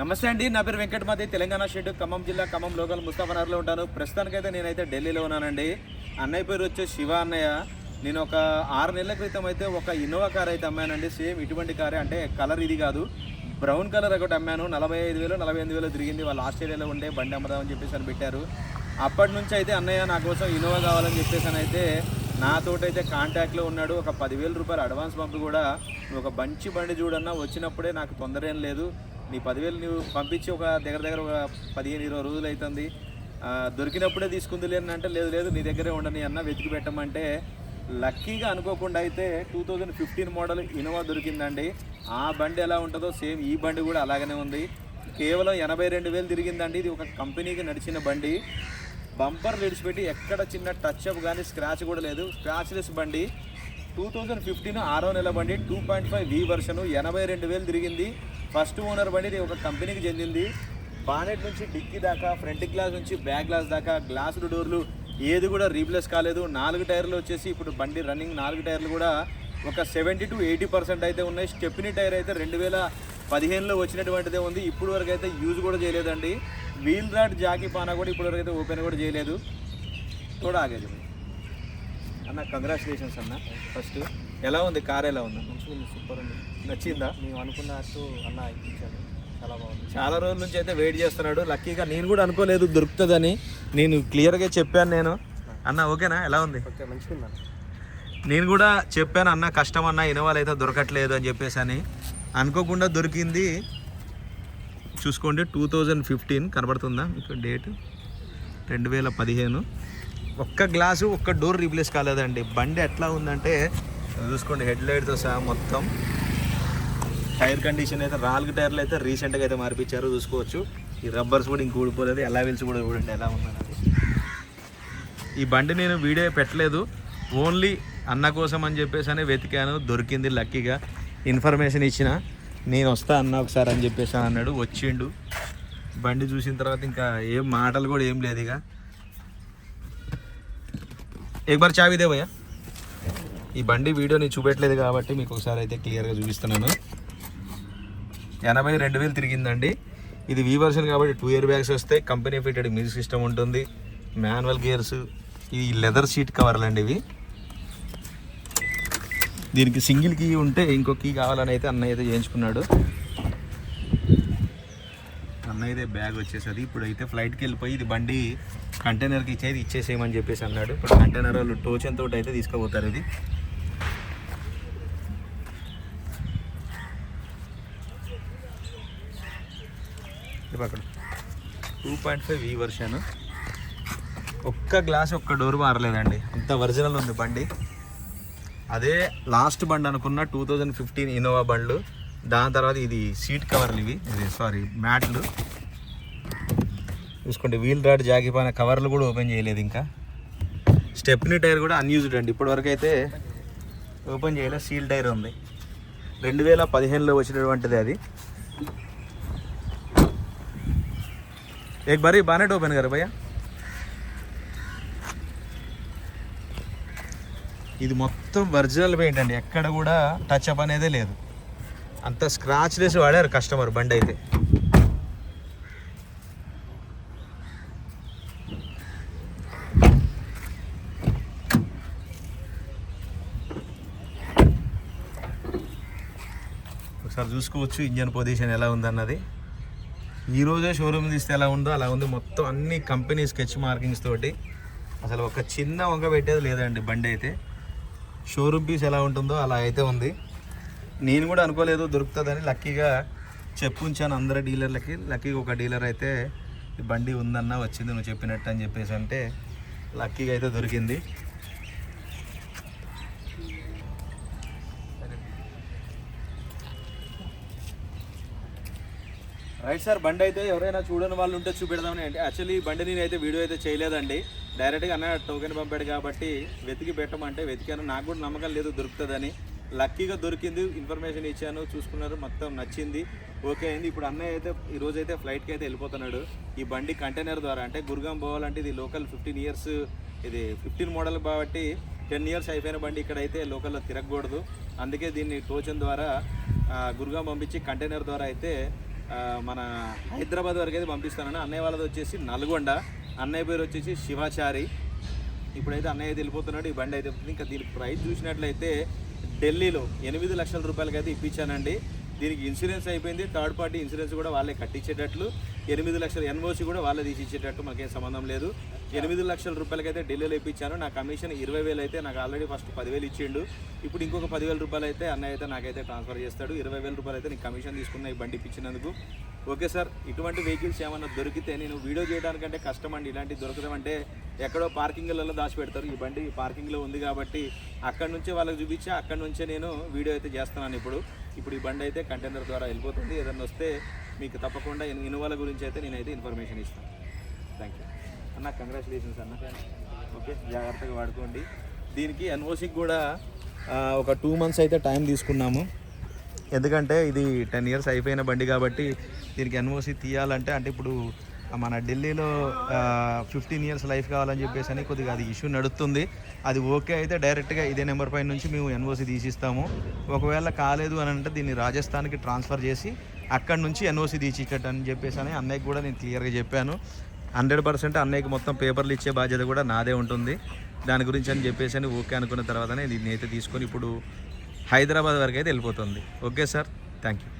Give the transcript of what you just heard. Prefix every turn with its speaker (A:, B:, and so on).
A: నమస్తే అండి నా పేరు వెంకటమాది తెలంగాణ షెడ్ ఖమ్మం జిల్లా ఖమ్మం లోకల్ ముస్తాఫనగర్లో ఉంటాను. ప్రస్తుతానికైతే నేనైతే ఢిల్లీలో ఉన్నానండి. అన్నయ్య పేరు వచ్చే శివ అన్నయ్య. నేను ఒక ఆరు నెలల క్రితం అయితే ఒక ఇన్నోవా కార్ అయితే అమ్మానండి. సేమ్ ఇటువంటి కారే అంటే కలర్ ఇది కాదు. బ్రౌన్ కలర్ ఒకటి అమ్మాను. నలభై ఐదు వేలు నలభై ఎనిమిది వేలు తిరిగింది. వాళ్ళు ఆస్ట్రేలియాలో ఉండే బండి అమ్మదామని చెప్పేసి అని పెట్టారు. అప్పటి నుంచి అయితే అన్నయ్య నా కోసం ఇన్నోవా కావాలని చెప్పేసి అని అయితే నాతోటైతే అయితే కాంటాక్ట్లో ఉన్నాడు. ఒక పదివేల రూపాయలు అడ్వాన్స్ పంపి కూడా. ఒక మంచి బండి చూడన్నా వచ్చినప్పుడే నాకు తొందర ఏం లేదు. నీ పదివేలు నువ్వు పంపించి ఒక దగ్గర దగ్గర ఒక పదిహేను ఇరవై రోజులు అవుతుంది దొరికినప్పుడే తీసుకుంది లేని అంటే లేదు లేదు నీ దగ్గరే ఉండని అన్న వెతికి పెట్టమంటే లక్కీగా అనుకోకుండా అయితే two thousand fifteen model Innova దొరికిందండి. ఆ బండి ఎలా ఉంటుందో సేమ్ ఈ బండి కూడా అలాగనే ఉంది. కేవలం ఎనభై రెండు వేలు తిరిగిందండి. ఇది ఒక కంపెనీకి నడిచిన బండి. బంపర్ విడిచిపెట్టి ఎక్కడ చిన్న టచ్ అప్ కానీ స్క్రాచ్ కూడా లేదు. స్క్రాచ్లెస్ బండి. టూ థౌజండ్ ఫిఫ్టీన్ ఆరో నెల బండి two point five V version ఎనభై రెండు వేలు తిరిగింది. ఫస్ట్ ఓనర్ బండి ఒక కంపెనీకి చెందింది. బానెట్ నుంచి డిక్కీ దాకా ఫ్రంట్ గ్లాస్ నుంచి బ్యాక్ గ్లాస్ దాకా గ్లాసులు డోర్లు ఏది కూడా రీప్లేస్ కాలేదు. నాలుగు టైర్లు వచ్చేసి ఇప్పుడు బండి రన్నింగ్ నాలుగు టైర్లు కూడా ఒక సెవెంటీ టు ఎయిటీ పర్సెంట్ అయితే ఉన్నాయి. స్టెప్నీ టైర్ అయితే రెండు వేల పదిహేనులో వచ్చినటువంటిదే ఉంది. ఇప్పుడు వరకు అయితే యూజ్ కూడా చేయలేదండి. వీల్ రాడ్ జాకీ పానా కూడా ఇప్పుడు వరకు అయితే ఓపెన్ కూడా చేయలేదు. కూడా ఆగేది అన్న కంగ్రాచులేషన్స్ అన్న. ఫస్ట్ ఎలా ఉంది? కార్ ఎలా ఉంది?
B: మంచిగా ఉంది సూపర్ ఉంది
A: నచ్చిందా?
B: మేము అనుకున్నట్టు అన్న ఇప్పించాడు. చాలా బాగుంది.
A: చాలా రోజుల నుంచి అయితే వెయిట్ చేస్తున్నాడు. లక్కీగా నేను కూడా అనుకోలేదు దొరుకుతుందని. నేను క్లియర్గా చెప్పాను నేను. అన్న ఓకేనా? ఎలా ఉంది?
B: ఓకే మంచిగా
A: నేను కూడా చెప్పాను అన్న కష్టం అన్న ఇనోవాలు అయితే దొరకట్లేదు అని చెప్పేసి అని. అనుకోకుండా దొరికింది. చూసుకోండి టూ థౌజండ్ ఫిఫ్టీన్ కనబడుతుందా? మీకు డేట్? రెండు వేల పదిహేను. ఒక్క గ్లాసు ఒక్క డోర్ రీప్లేస్ కాలేదండి. బండి ఎట్లా ఉందంటే చూసుకోండి హెడ్ లైట్తో సహా మొత్తం. టైర్ కండిషన్ అయితే రాల్గ్ టైర్లు అయితే రీసెంట్గా అయితే మార్పించారు చూసుకోవచ్చు. ఈ రబ్బర్స్ కూడా ఇంక ఊడిపోలేదు. ఎలా వెలిసి కూడా చూడండి ఎలా ఉందన్నది. ఈ బండి నేను వీడియో పెట్టలేదు. ఓన్లీ అన్న కోసం అని చెప్పేసి అని వెతికాను. దొరికింది లక్కీగా. ఇన్ఫర్మేషన్ ఇచ్చిన. నేను వస్తా అన్న ఒకసారి అని చెప్పేసి అన్నాడు. వచ్చిండు. బండి చూసిన తర్వాత ఇంకా ఏం మాటలు కూడా ఏం లేదు ఇక. ఎక్బర్ చావిదే భయ్యా. ఈ బండి వీడియో నేను చూపెట్టలేదు కాబట్టి మీకు ఒకసారి అయితే క్లియర్గా చూపిస్తున్నాను. ఎనభై రెండు వేలు తిరిగిందండి. ఇది వీ వర్షన్ కాబట్టి టూ ఇయర్ బ్యాగ్స్ వస్తాయి కంపెనీ ఫిటెడ్ మ్యూజిక్ సిస్టమ్ ఉంటుంది. మాన్యువల్ గేర్స్ ఈ లెదర్ సీట్ కవర్లు అండి ఇవి. దీనికి సింగిల్ కీ ఉంటే ఇంకో కీ కావాలని అయితే అన్నయ్య అయితే చేయించుకున్నాడు. అన్నయ్య అయితే బ్యాగ్ వచ్చేసది. ఇప్పుడు అయితే ఫ్లైట్కి వెళ్ళిపోయి ఇది బండి కంటైనర్కి ఇచ్చేది ఇచ్చేసేయమని చెప్పేసి అన్నాడు. ఇప్పుడు కంటైనర్ వాళ్ళు టోచన్ తోటి అయితే తీసుకుపోతారు ఇది. ఇది అక్కడ. టూ పాయింట్ ఫైవ్ ఈ వర్షన్ ఒక్క గ్లాస్ ఒక్క డోర్ మారలేదండి. అంత ఒరిజినల్ ఉంది బండి. అదే లాస్ట్ బండి అనుకున్న టూ థౌజండ్ ఫిఫ్టీన్ ఇన్నోవా బండ్లు. దాని తర్వాత ఇది సీట్ కవర్లు ఇవి. ఇది సారీ మ్యాట్లు. చూసుకోండి వీల్ రాడ్ జాగిపోయిన కవర్లు కూడా ఓపెన్ చేయలేదు ఇంకా. స్టెప్నీ టైర్ కూడా అన్యూజ్డ్ అండి. ఇప్పటివరకు అయితే ఓపెన్ చేయలేదు సీల్ టైర్ ఉంది. రెండు వేల పదిహేనులో వచ్చినటువంటిది అది. एक बारी बानेट ओपन कर भैया ఇది మొత్తం ఒరిజినల్ పెయింట్ అండి ఎక్కడ కూడా టచ్ అప్ అనేదే లేదు అంత స్క్రాచ్ లెస్ వాడారు కస్టమర్ బండి అయితే ఒకసారి చూసుకోవచ్చు ఇంజన్ పొజిషన్ ఎలా ఉందన్నది ఈ రోజే షోరూమ్ తీస్తే ఎలా ఉందో అలా ఉంది. మొత్తం అన్ని కంపెనీ స్కెచ్ మార్కింగ్స్ తోటి. అసలు ఒక చిన్న వంక పెట్టేది లేదండి బండి అయితే. షోరూమ్ పీస్ ఎలా ఉంటుందో అలా అయితే ఉంది. నేను కూడా అనుకోలేదు దొరుకుతుందని. లక్కీగా చెప్పుంచాను అందరి డీలర్లకి లక్కీగా ఒక డీలర్ అయితే ఈ బండి ఉందన్న వచ్చింది నువ్వు చెప్పినట్టు అని చెప్పేసి అంటే లక్కీగా అయితే దొరికింది. రైట్ సార్ బండి అయితే ఎవరైనా చూడని వాళ్ళు ఉంటే చూపెడదామని. అంటే యాక్చువల్లీ బండి నేను అయితే వీడియో అయితే చేయలేదండి. డైరెక్ట్గా అన్న టోకెన్ పంపాడు కాబట్టి వెతికి పెట్టమంటే వెతికాను. నాకు కూడా నమ్మకం లేదు దొరుకుతుందని. లక్కీగా దొరికింది ఇన్ఫర్మేషన్ ఇచ్చాను చూసుకున్నారు మొత్తం నచ్చింది. ఓకే అయింది. ఇప్పుడు అన్నయ్య అయితే ఈరోజు అయితే ఫ్లైట్కి అయితే వెళ్ళిపోతున్నాడు. ఈ బండి కంటైనర్ ద్వారా అంటే గురుగాం పోవాలంటే ఇది లోకల్ ఫిఫ్టీన్ ఇయర్స్ ఇది ఫిఫ్టీన్ మోడల్ కాబట్టి టెన్ ఇయర్స్ అయిపోయిన బండి ఇక్కడైతే లోకల్లో తిరగకూడదు. అందుకే దీన్ని టోచన్ ద్వారా గురుగాం పంపించి కంటైనర్ ద్వారా అయితే మన హైదరాబాద్ వరకు అయితే పంపిస్తానని అన్నయ్య వాళ్ళది వచ్చేసి నల్గొండ. అన్నయ్య పేరు వచ్చేసి శివాచారి. ఇప్పుడైతే అన్నయ్య అయితే వెళ్ళిపోతున్నాడు ఈ బండి అయితే ఇంకా దీనికి ప్రైస్ చూసినట్లయితే ఢిల్లీలో ఎనిమిది లక్షల రూపాయలకి అయితే ఇప్పించానండి. దీనికి ఇన్సూరెన్స్ అయిపోయింది. థర్డ్ పార్టీ ఇన్సూరెన్స్ కూడా వాళ్ళే కట్టించేటట్లు. ఎనిమిది లక్షల ఎన్ఓసి కూడా వాళ్ళే తీసి ఇచ్చేటట్టు మాకేం సంబంధం లేదు. ఎనిమిది లక్షల రూపాయలకైతే ఢిల్లీలో ఇప్పించాను నా కమిషన్ ఇరవై వేలు అయితే నాకు ఆల్రెడీ ఫస్ట్ పదివేలు ఇచ్చిండు. ఇప్పుడు ఇంకొక పదివేల రూపాయలు అయితే అన్నయ్య అయితే నాకైతే ట్రాన్స్ఫర్ చేస్తాడు. ఇరవై వేల రూపాయలు అయితే నీకు కమిషన్ తీసుకున్న ఈ బండి ఇప్పించినందుకు. ఓకే సార్ ఇటువంటి వెహికల్స్ ఏమైనా దొరికితే నేను వీడియో చేయడానికంటే కష్టం అండి ఇలాంటివి దొరకదంటే ఎక్కడో పార్కింగ్లలో దాచిపెడతారు. ఈ బండి పార్కింగ్లో ఉంది కాబట్టి అక్కడ నుంచే వాళ్ళకి చూపించి అక్కడ నుంచే నేను వీడియో అయితే చేస్తున్నాను ఇప్పుడు. ఇప్పుడు ఈ బండి అయితే కంటైనర్ ద్వారా వెళ్ళిపోతుంది. ఏదన్నా వస్తే మీకు తప్పకుండా ఇన్- గురించి అయితే నేనైతే ఇన్ఫర్మేషన్ ఇస్తాను. థ్యాంక్ యూ అన్న కంగ్రాచులేషన్స్ అన్న. ఓకే జాగ్రత్తగా వాడుకోండి. దీనికి ఎన్ఓసికి కూడా ఒక టూ మంత్స్ అయితే టైం తీసుకున్నాము. ఎందుకంటే ఇది టెన్ ఇయర్స్ అయిపోయిన బండి కాబట్టి దీనికి ఎన్ఓసి తీయాలంటే అంటే ఇప్పుడు మన ఢిల్లీలో ఫిఫ్టీన్ ఇయర్స్ లైఫ్ కావాలని చెప్పేసి అని కొద్దిగా అది ఇష్యూ నడుస్తుంది అది ఓకే అయితే డైరెక్ట్గా ఇదే నెంబర్ పైన నుంచి మేము ఎన్ఓసి తీసిస్తాము. ఒకవేళ కాలేదు అని అంటే దీన్ని రాజస్థాన్కి ట్రాన్స్ఫర్ చేసి అక్కడ నుంచి ఎన్ఓసి తీసిచ్చట అని చెప్పేసి అని అన్నయ్యకి కూడా నేను క్లియర్గా చెప్పాను. హండ్రెడ్ పర్సెంట్ అన్నయ్యకి మొత్తం పేపర్లు ఇచ్చే బాధ్యత కూడా నాదే ఉంటుంది. దాని గురించి అని చెప్పేసి అని ఓకే అనుకున్న తర్వాతనే దీన్ని అయితే తీసుకొని ఇప్పుడు హైదరాబాద్ వరకు అయితే వెళ్ళిపోతుంది. Okay sir. Thank you